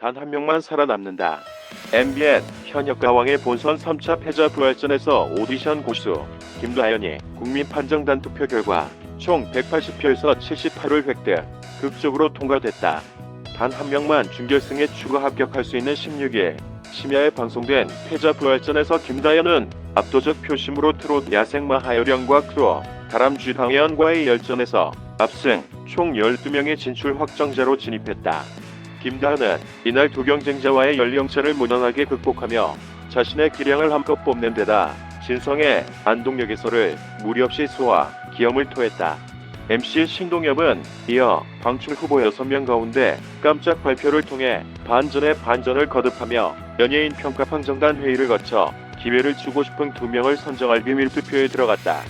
단 한 명만 살아남는다. MBN 현역 가왕의 본선 3차 패자 부활전에서 오디션 고수 김다현이 국민 판정단 투표 결과 총 180표에서 78을 획득, 극적으로 통과됐다. 단 한 명만 준결승에 추가 합격할 수 있는 16일 심야에 방송된 패자 부활전에서 김다현은 압도적 표심으로 트롯 야생마 하요령과 크루어 다람쥐 당연과의 열전에서 압승 총 12명의 진출 확정자로 진입했다. 김다현은 이날 두 경쟁자와의 연령차를 무난하게 극복하며 자신의 기량을 한껏 뽐낸 데다 진성의 안동역에서를 무리 없이 소화, 기염을 토했다. MC 신동엽은 이어 방출 후보 6명 가운데 깜짝 발표를 통해 반전의 반전을 거듭하며 연예인 평가 판정단 회의를 거쳐 기회를 주고 싶은 두 명을 선정할 비밀 투표에 들어갔다.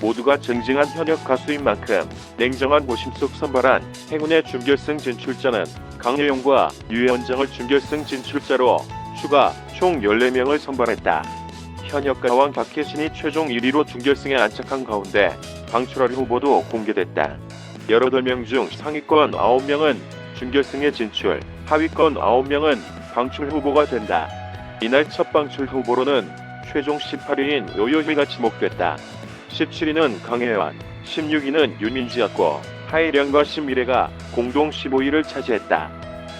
모두가 쟁쟁한 현역 가수인 만큼 냉정한 고심 속 선발한 행운의 준결승 진출자는 강예용과 유현정을 준결승 진출자로 추가 총 14명을 선발했다. 현역 가왕 박혜신이 최종 1위로 준결승에 안착한 가운데 방출할 후보도 공개됐다. 18명 중 상위권 9명은 준결승에 진출, 하위권 9명은 방출 후보가 된다. 이날 첫 방출 후보로는 최종 18위인 요요미가 지목됐다. 17위는 강혜환, 16위는 윤민지였고 하이령과 신미래가 공동 15위를 차지했다.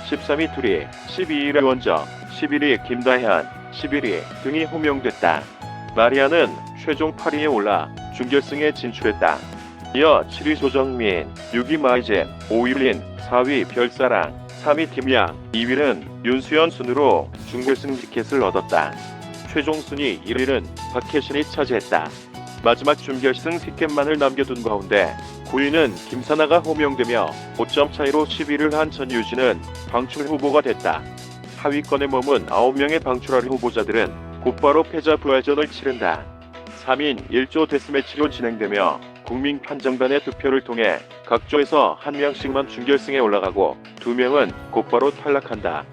13위 둘이, 12위 류원정, 11위 김다현, 11위 등이 호명됐다. 마리아는 최종 8위에 올라 준결승에 진출했다. 이어 7위 조정민, 6위 마이젠, 5위 린, 4위 별사랑, 3위 김양, 2위는 윤수연 순으로 준결승 티켓을 얻었다. 최종 순위 1위는 박혜신이 차지했다. 마지막 준결승 티켓만을 남겨둔 가운데 9위는 김사나가 호명되며 5점 차이로 10위를 한 전유진은 방출 후보가 됐다. 하위권에 머문 9명의 방출할 후보자들은 곧바로 패자 부활전을 치른다. 3인 1조 데스매치로 진행되며 국민 판정단의 투표를 통해 각 조에서 한 명씩만 준결승에 올라가고 두 명은 곧바로 탈락한다.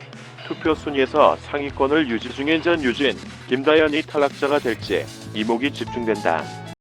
투표 순위에서 상위권을 유지 중인 전유진, 김다현이 탈락자가 될지 이목이 집중된다.